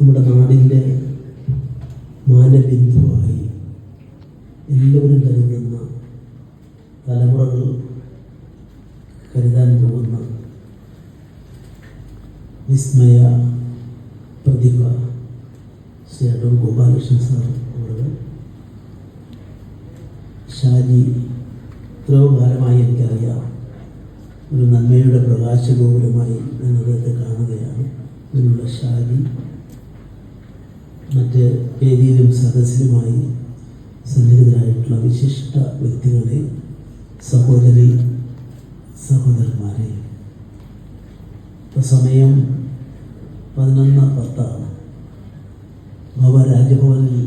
നമ്മുടെ നാടിന്റെ മാനബിന്ദുവായി എല്ലാവരും കരുതുന്ന തലമുറകൾ കരുതാൻ പോകുന്ന വിസ്മയ പ്രതിഭ ശ്രീ അടൂർ ഗോപാലകൃഷ്ണൻ സാർ അവരുടെ ഷാജി എത്രയോ കാലമായി എനിക്കറിയാം. ഒരു നന്മയുടെ പ്രകാശഗോപുരമായി ഞാൻ അദ്ദേഹത്തെ കാണുകയാണ്. ഇതിനുള്ള ഷാജി സദസ്സിലുമായി സന്നിഹിതരായിട്ടുള്ള വിശിഷ്ട വ്യക്തികളെ സഹോദരി സഹോദരന്മാരെ. ഇപ്പോൾ സമയം പതിനൊന്ന് പത്താണ്. ഭവ രാജഭവനിൽ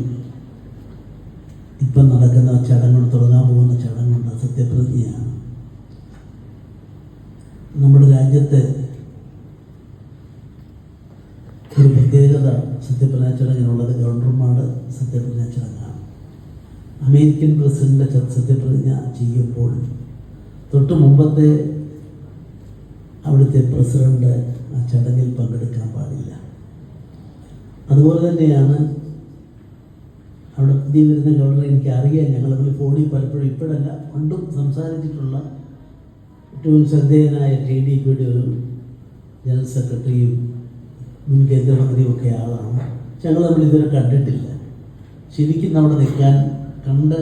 ഇപ്പം നടക്കുന്ന ചടങ്ങ് തുടങ്ങാൻ പോകുന്ന ചടങ്ങുണ്ട് സത്യപ്രതിജ്ഞയാണ്. നമ്മുടെ രാജ്യത്ത് ഒരു പ്രത്യേകത സത്യപ്രതിജ്ഞ ചടങ്ങിനുള്ളത് ഗവർണർമാരുടെ സത്യപ്രതിജ്ഞ ചടങ്ങാണ്. അമേരിക്കൻ പ്രസിഡന്റ് സത്യപ്രതിജ്ഞ ചെയ്യുമ്പോൾ തൊട്ട് മുമ്പത്തെ അവിടുത്തെ പ്രസിഡന്റ് ആ ചടങ്ങിൽ പങ്കെടുക്കാൻ പാടില്ല. അതുപോലെ തന്നെയാണ് അവിടെ പുതിയ വരുന്ന ഗവർണർ എനിക്ക് അറിയാം ഞങ്ങൾ തമ്മിൽ ഫോണിൽ പലപ്പോഴും ഇപ്പോഴല്ല പണ്ടും സംസാരിച്ചിട്ടുള്ള ഏറ്റവും ശ്രദ്ധേയനായ ടി ഡി പിയുടെ ഒരു ജനറൽ സെക്രട്ടറിയും മുൻ കേന്ദ്രമന്ത്രിയും ഒക്കെ ആളാണ്. ഞങ്ങൾ നമ്മൾ ഇതുവരെ കണ്ടിട്ടില്ല. ശരിക്കും നമ്മൾ നിൽക്കാൻ കണ്ട്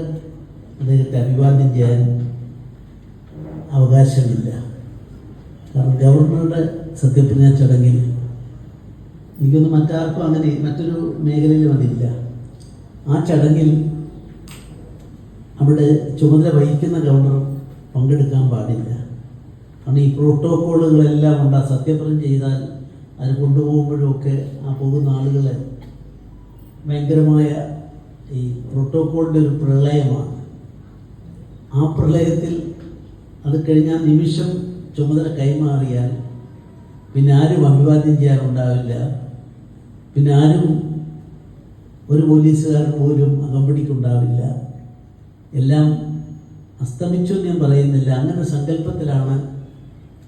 അദ്ദേഹത്തെ അഭിവാദ്യം ചെയ്യാൻ അവകാശമില്ല. കാരണം ഗവർണറുടെ സത്യപ്രതിജ്ഞ ചടങ്ങിൽ എനിക്കൊന്ന് മറ്റാർക്കും അങ്ങനെ മറ്റൊരു മേഖലയിലും അതില്ല. ആ ചടങ്ങിൽ അവിടെ ചുമതല വഹിക്കുന്ന ഗവർണർ പങ്കെടുക്കാൻ പാടില്ല. കാരണം ഈ പ്രോട്ടോക്കോളുകളെല്ലാം ഉണ്ട് സത്യപ്രതിജ്ഞ ചെയ്താൽ അത് കൊണ്ടുപോകുമ്പോഴൊക്കെ ആ പോകുന്ന ആളുകളെ ഭയങ്കരമായ ഈ പ്രോട്ടോക്കോളിന്റെ ഒരു പ്രളയമാണ്. ആ പ്രളയത്തിൽ അത് കഴിഞ്ഞാൽ നിമിഷം ചുമതല കൈമാറിയാൽ പിന്നെ ആരും അഭിവാദ്യം ചെയ്യാറുണ്ടാവില്ല. പിന്നെ ആരും ഒരു പോലീസുകാർ പോലും അകമ്പടിക്കുണ്ടാവില്ല. എല്ലാം അസ്തമിച്ചു ഞാൻ പറയുന്നില്ല. അങ്ങനെ സങ്കല്പത്തിലാണ്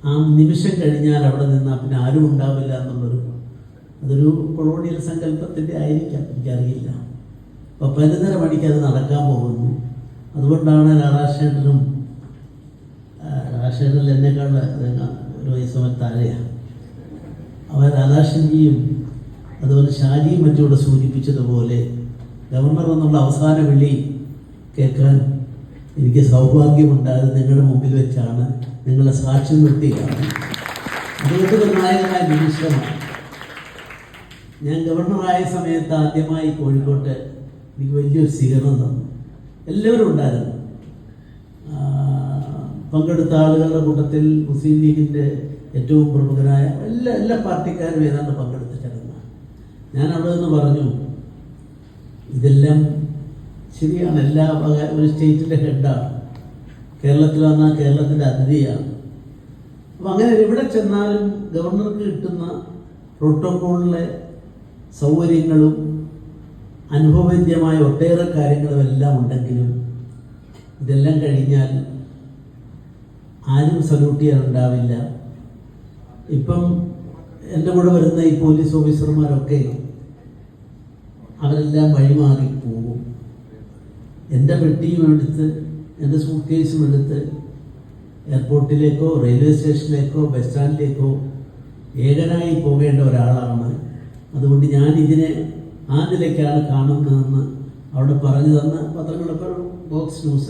ആ നിമിഷം കഴിഞ്ഞാൽ അവിടെ നിന്നാൽ പിന്നെ ആരും ഉണ്ടാവില്ല എന്നുള്ളൊരു അതൊരു കൊളോണിയൽ സങ്കല്പത്തിന്റെ ആയിരിക്കാം. എനിക്കറിയില്ല. അപ്പോൾ പരിതര മണിക്ക് അത് നടക്കാൻ പോകുന്നു. അതുകൊണ്ടാണ് രാധാശേഖരനും രാധാശേഖരൻ എന്നെക്കാൾ ഒരു വയസ്സ് താഴെയാണ് അവർ രാധാകൃഷ്ണൻജിയും അതുപോലെ ഷാജിയും മറ്റൂടെ സൂചിപ്പിച്ചതുപോലെ ഗവർണർ എന്നുള്ള അവസാന വിളി കേൾക്കാൻ എനിക്ക് സൗഭാഗ്യമുണ്ടായത് നിങ്ങളുടെ മുമ്പിൽ വെച്ചാണ്. നിങ്ങളെ സാക്ഷ്യം നിർത്തിയാണ് അതുകൊണ്ട് നിർണായകമായ നിമിഷമാണ് ഞാൻ ഗവർണറായ സമയത്ത് ആദ്യമായി കോഴിക്കോട്ട് എനിക്ക് വലിയൊരു സ്വീകരണം തന്നു. എല്ലാവരും ഉണ്ടായിരുന്നു. പങ്കെടുത്ത ആളുകളുടെ കൂട്ടത്തിൽ മുസ്ലിം ലീഗിന്റെ ഏറ്റവും പ്രമുഖരായ എല്ലാ എല്ലാ പാർട്ടിക്കാരും ഏതാണ്ട് പങ്കെടുത്തിട്ടിരുന്ന ഞാൻ അവിടെ നിന്ന് പറഞ്ഞു ഇതെല്ലാം ശരിയാണ്. എല്ലാ ഒരു സ്റ്റേറ്റിന്റെ ഹെഡാണ്. കേരളത്തിൽ വന്നാൽ കേരളത്തിന്റെ അതിഥിയാണ്. അപ്പം അങ്ങനെ എവിടെ ചെന്നാലും ഗവർണർക്ക് കിട്ടുന്ന പ്രോട്ടോക്കോളിലെ സൗകര്യങ്ങളും അനുഭവവേദ്യമായ ഒട്ടേറെ കാര്യങ്ങളും എല്ലാം ഉണ്ടെങ്കിലും ഇതെല്ലാം കഴിഞ്ഞാൽ ആരും സല്യൂട്ട് ചെയ്യാനുണ്ടാവില്ല ഇപ്പം എന്റെ കൂടെ വരുന്ന ഈ പോലീസ് ഓഫീസർമാരൊക്കെ അവരെല്ലാം വഴിമാറി പോകും എന്റെ പെട്ടിയും എടുത്ത് എന്റെ സൂട്ട് കേസും എടുത്ത് എയർപോർട്ടിലേക്കോ റെയിൽവേ സ്റ്റേഷനിലേക്കോ ബസ് സ്റ്റാൻഡിലേക്കോ ഏകനായി പോകേണ്ട ഒരാളാണ്. അതുകൊണ്ട് ഞാൻ ഇതിനെ ആ നിലയ്ക്കാണ് കാണുന്നതെന്ന് അവിടെ പറഞ്ഞു തന്ന പത്രങ്ങളൊക്കെ ബോക്സ് ന്യൂസ്